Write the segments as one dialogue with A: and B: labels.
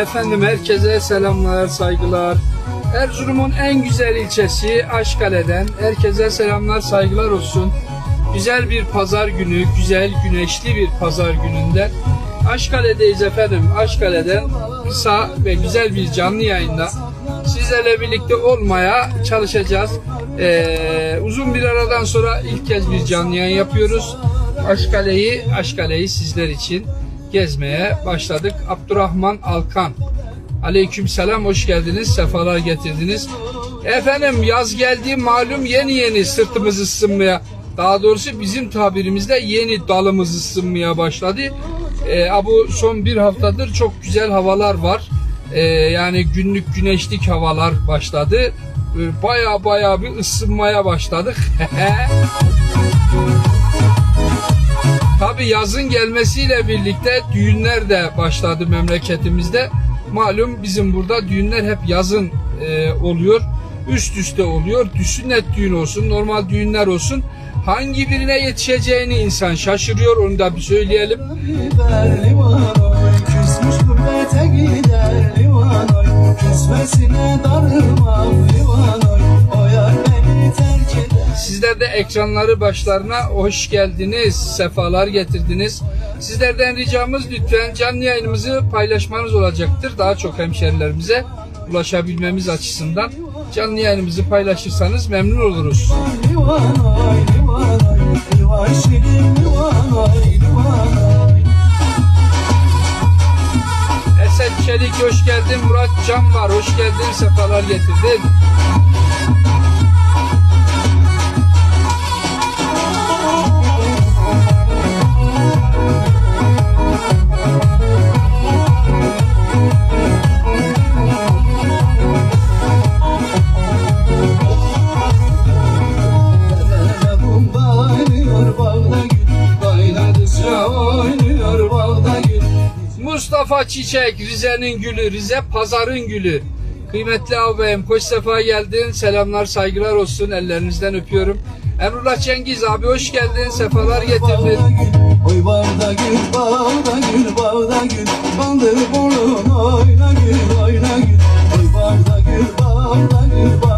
A: Efendim herkese selamlar, saygılar. Erzurum'un en güzel ilçesi Aşkale'den herkese selamlar, saygılar olsun. Güzel bir pazar günü, güzel güneşli bir pazar gününde Aşkale'deyiz efendim. Aşkale'den kısa ve güzel bir canlı yayında sizlerle birlikte olmaya çalışacağız. Ee, uzun bir aradan sonra ilk kez bir canlı yayın yapıyoruz. Aşkale'yi, Aşkale'yi sizler için gezmeye başladık. Abdurrahman Alkan. Aleyküm selam, hoş geldiniz, sefalar getirdiniz. Efendim yaz geldi malum yeni yeni sırtımız ısınmaya, daha doğrusu bizim tabirimizde yeni dalımız ısınmaya başladı. Ee, bu son bir haftadır çok güzel havalar var. Ee, yani günlük güneşlik havalar başladı. Ee, Baya baya bir ısınmaya başladık. Tabi yazın gelmesiyle birlikte düğünler de başladı memleketimizde. Malum bizim burada düğünler hep yazın e, oluyor. Üst üste oluyor. Sünnet düğün olsun, normal düğünler olsun. Hangi birine yetişeceğini insan şaşırıyor. Onu da bir söyleyelim.
B: gider limana Küsmüş gurbete gider limana Küsmesine darılmam limana O yar beni terk eder
A: Sizler de ekranları başlarına hoş geldiniz, sefalar getirdiniz. Sizlerden ricamız lütfen canlı yayınımızı paylaşmanız olacaktır. Daha çok hemşerilerimize ulaşabilmemiz açısından canlı yayınımızı paylaşırsanız memnun oluruz. Esed Çelik hoş geldin. Murat Can var. Hoş geldin. Sefalar getirdin. Çiçek, Rize'nin gülü, Rize pazarın gülü. Kıymetli ağabeyim, hoş sefa geldin. Selamlar, saygılar olsun. Ellerinizden öpüyorum. Emrullah Cengiz abi hoş geldin. Sefalar getirdin.
B: Oy bağda gül, bağda gül, bağda gül Bandır burun oyna gül, oyna gül Oy bağda gül, bağda gül, bağda gül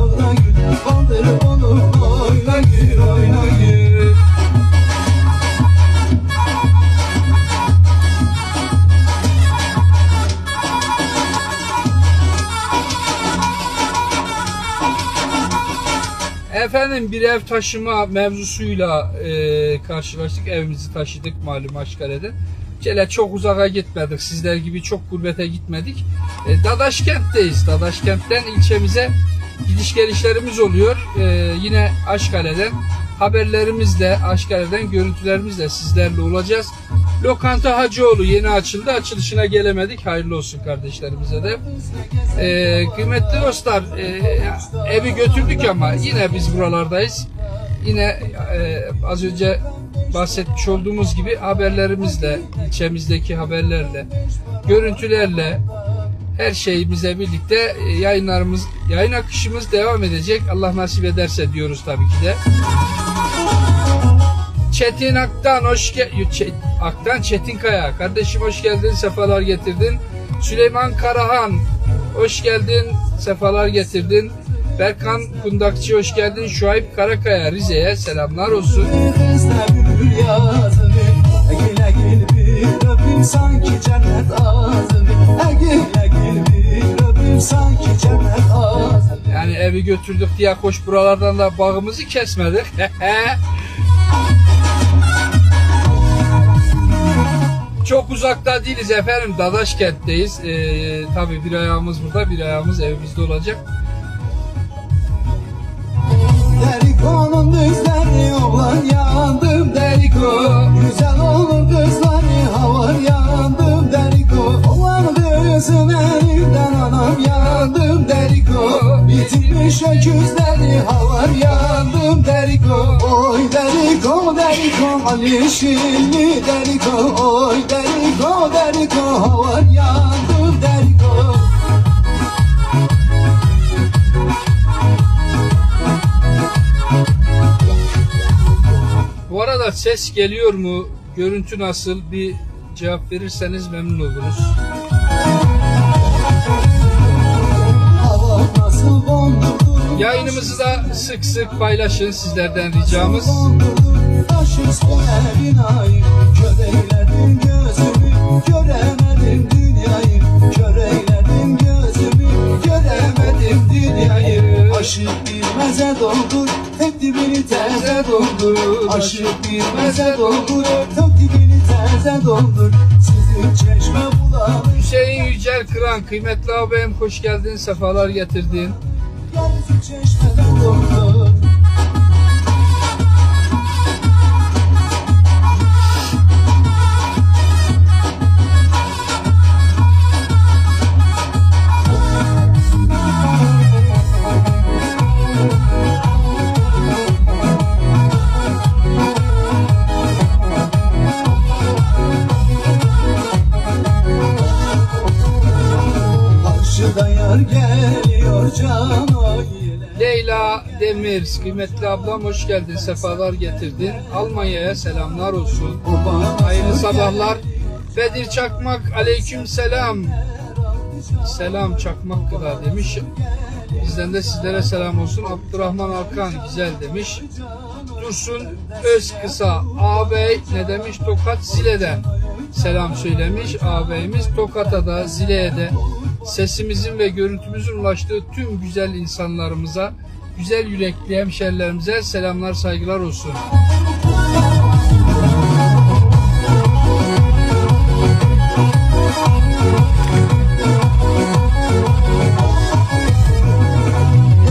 A: Efendim bir ev taşıma mevzusuyla e, karşılaştık. Evimizi taşıdık malum Aşkale'de. Şöyle çok uzağa gitmedik. Sizler gibi çok gurbete gitmedik. E, Dadaşkent'teyiz. Dadaşkent'ten ilçemize gidiş gelişlerimiz oluyor. E, yine Aşkale'den haberlerimizle, Aşkale'den görüntülerimizle sizlerle olacağız. Lokanta Hacıoğlu yeni açıldı. Açılışına gelemedik. Hayırlı olsun kardeşlerimize de. Ee, kıymetli dostlar e, evi götürdük ama yine biz buralardayız. Yine e, az önce bahsetmiş olduğumuz gibi haberlerimizle, ilçemizdeki haberlerle, görüntülerle her şeyimize birlikte e, yayınlarımız, yayın akışımız devam edecek. Allah nasip ederse diyoruz tabii ki de. Çetin Aktan hoş geldin. Aktan Çetinkaya. Kardeşim hoş geldin. Sefalar getirdin. Süleyman Karahan hoş geldin. Sefalar getirdin. Berkan Kundakçı hoş geldin. Şuayb Karakaya Rize'ye selamlar olsun.
B: Sanki cennet Egil
A: Yani evi götürdük diye koş buralardan da bağımızı kesmedik. Çok uzakta değiliz efendim. Dadaşkent'teyiz. Ee, tabii bir ayağımız burada, bir ayağımız evimizde olacak.
B: Deriko'nun düzleri oğlan yandım Deriko Güzel olur kızları havar yandım Deriko Oğlan kızın anam yandım Deriko Bitirmiş öküzleri havar yandım Deriko Oy Deriko Deriko Ali Şilli Deriko Oy Deriko Deriko havar yandım Deriko
A: Bu arada ses geliyor mu? Görüntü nasıl? Bir cevap verirseniz memnun oluruz. Yayınımızı da sık sık paylaşın sizlerden ricamız.
B: Aşık bir meze doldur Hep dibini teze doldur Aşık bir meze doldur Hep dibini teze doldur çeşme
A: Hüseyin Yücel Kıran, kıymetli ağabeyim hoş geldin, sefalar getirdin.
B: Gelsin çeşmeden doldur
A: Demir, kıymetli ablam hoş geldin, sefalar getirdin. Almanya'ya selamlar olsun. Hayırlı sabahlar. Bedir Çakmak, aleyküm selam. Selam Çakmak kıla demiş. Bizden de sizlere selam olsun. Abdurrahman Alkan güzel demiş. Dursun Özkısa ağabey ne demiş? Tokat Zile'den selam söylemiş. Ağabeyimiz Tokat'a da Zile'ye de sesimizin ve görüntümüzün ulaştığı tüm güzel insanlarımıza, güzel yürekli hemşerilerimize selamlar saygılar olsun.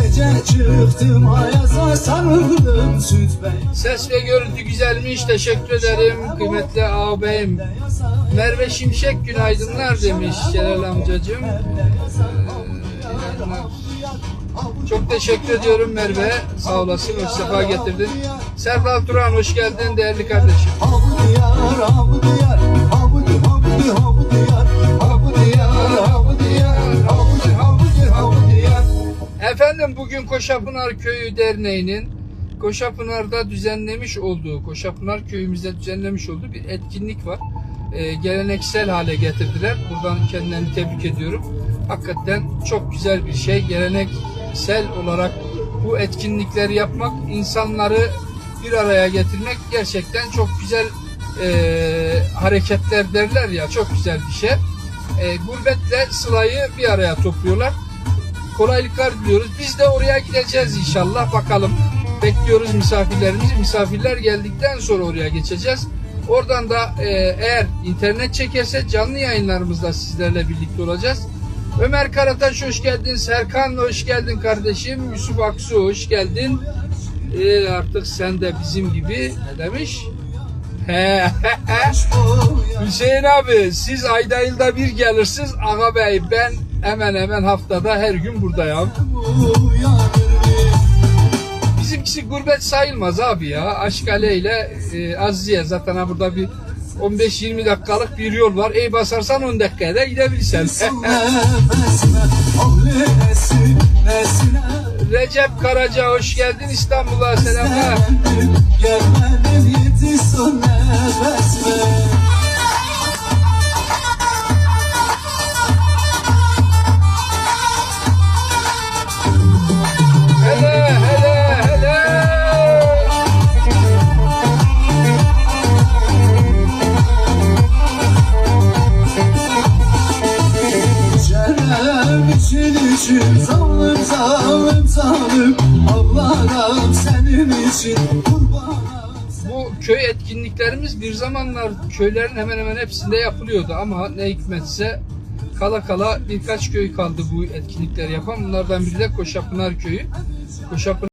B: Gece çıktım ayaza sarıldım süt bey
A: Ses ve görüntü güzelmiş. Teşekkür ederim kıymetli ağabeyim. Merve Şimşek günaydınlar demiş Celal amcacığım. Çok teşekkür ediyorum Merve. Sağ olasın. Hoş sefa getirdin. Serdar Turan hoş geldin değerli kardeşim. Efendim bugün Koşapınar Köyü Derneği'nin Koşapınar'da düzenlemiş olduğu, Koşapınar köyümüzde düzenlemiş olduğu bir etkinlik var. Ee, geleneksel hale getirdiler. Buradan kendilerini tebrik ediyorum. Hakikaten çok güzel bir şey. Geleneksel olarak bu etkinlikleri yapmak, insanları bir araya getirmek gerçekten çok güzel e, hareketler derler ya. Çok güzel bir şey. E, gurbetle sılayı bir araya topluyorlar kolaylıklar diliyoruz. Biz de oraya gideceğiz inşallah. Bakalım. Bekliyoruz misafirlerimizi. Misafirler geldikten sonra oraya geçeceğiz. Oradan da e, eğer internet çekerse canlı yayınlarımızda sizlerle birlikte olacağız. Ömer Karataş hoş geldin. Serkan hoş geldin kardeşim. Yusuf Aksu hoş geldin. E, artık sen de bizim gibi ne demiş? Hüseyin abi siz ayda yılda bir gelirsiniz. Aga bey ben hemen hemen haftada her gün buradayım. Bizimkisi gurbet sayılmaz abi ya. Aşkale ile e, Aziye zaten burada bir 15-20 dakikalık bir yol var. Ey basarsan 10 dakikaya da gidebilirsen. Recep Karaca hoş geldin İstanbul'a selamlar.
B: Gelmedim nefesime için zalim zalim zalim Ağlarım senin için
A: Bu köy etkinliklerimiz bir zamanlar köylerin hemen hemen hepsinde yapılıyordu ama ne hikmetse kala kala birkaç köy kaldı bu etkinlikleri yapan. Bunlardan biri de Koşapınar Köyü. Koşapınar